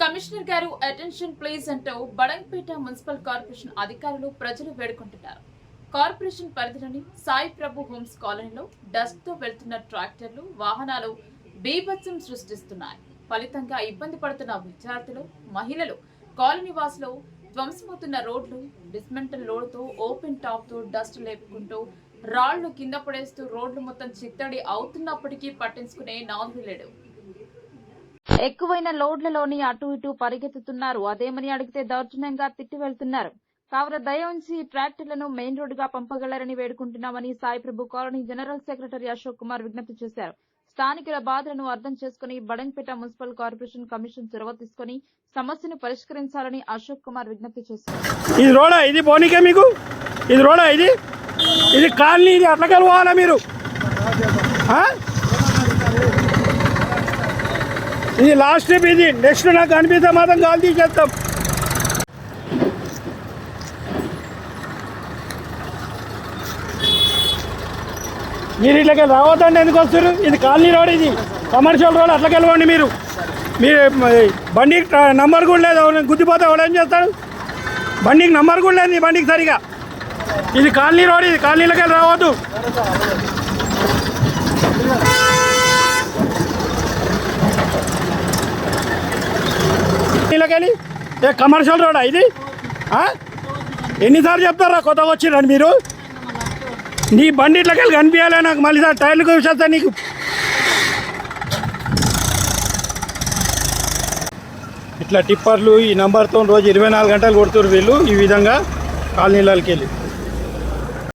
Commissioner గారు attention please అంటూ Badangpet municipal corporation అధికారులు ప్రజలు వేడుకుంటున్నారు. కార్పొరేషన్ పరిధిలోని సాయి ప్రభు హోమ్స్ కాలనీలో డస్ట్తో వెళ్తున్న ట్రాక్టర్లు వాహనాలు బీభత్సం సృష్టిస్తున్నాయి. ఫలితంగా ఇబ్బంది పడుతున్న విద్యార్థులు మహిళలు కాలనీ వాసులు ధ్వంసమవుతున్న రోడ్లు డిస్మెంటల్ లోడ్తో ఓపెన్ టాప్తో డస్ట్ లేపుకుంటూ రాళ్ళు కింద పడేస్తూ రోడ్లు మొత్తం చిత్తడి అవుతున్నప్పటికీ పట్టించుకునే నాదుడు లేడు. ఎక్కువైన లోడ్లలోని అటు ఇటు పరిగెత్తుతున్నారు. అదేమని అడిగితే దౌర్జన్యంగా తిట్టి వెళ్తున్నారు. కావున దయ ఉంచి ట్రాక్టర్లను మెయిన్ రోడ్డుగా పంపగలరని వేడుకుంటున్నామని Sai Prabhu colony general secretary Ashok Kumar విజ్ఞప్తి చేశారు. స్థానికుల బాధలను అర్థం చేసుకుని బడంపేట మున్సిపల్ కార్పొరేషన్ కమిషన్ చొరవ తీసుకుని సమస్యను పరిష్కరించాలని అశోక్ కుమార్ విజ్ఞప్తి చేశారు. ఇది రోడా? ఇది పోనీకే మీకు? ఇది రోడా ఇది? ఇది కాలనీ ఇది అట్లా కలవాలా మీరు? ఇది లాస్ట్ ట్రిప్ ఇది. నెక్స్ట్ నాకు అనిపిస్తే మాత్రం కాల్ తీసేస్తాం. మీరు ఇట్లకి రావద్దండి ఎందుకు వస్తారు ఇది కాలనీ రోడ్ ఇది. కమర్షియల్ రోడ్ అట్లకి వెళ్ళవండి మీరు. మీరు బండికి నంబర్ కూడా లేదు. గుద్దిపోతే ఎవడు ఏం చేస్తాడు? బండికి నంబర్ కూడా లేదు బండికి సరిగా. ఇది కాలనీ రోడ్ ఇది కాలనీలోకి వెళ్ళి రావద్దు. కానీ? ఏ కమర్షియల్ రోడా ఇది? ఎన్నిసార్లు చెప్తారా కొత్తగా వచ్చిరండి మీరు? నీ బండి ఇట్లకి వెళ్ళి కనిపించాలి నాకు మళ్ళీ సార్ టైర్లు చూసేస్తా నీకు. ఇట్లా టిప్పర్లు ఈ నెంబర్తో రోజు ఇరవై నాలుగు గంటలు కొడుతున్నారు వీళ్ళు ఈ విధంగా కాలనీలకి వెళ్ళి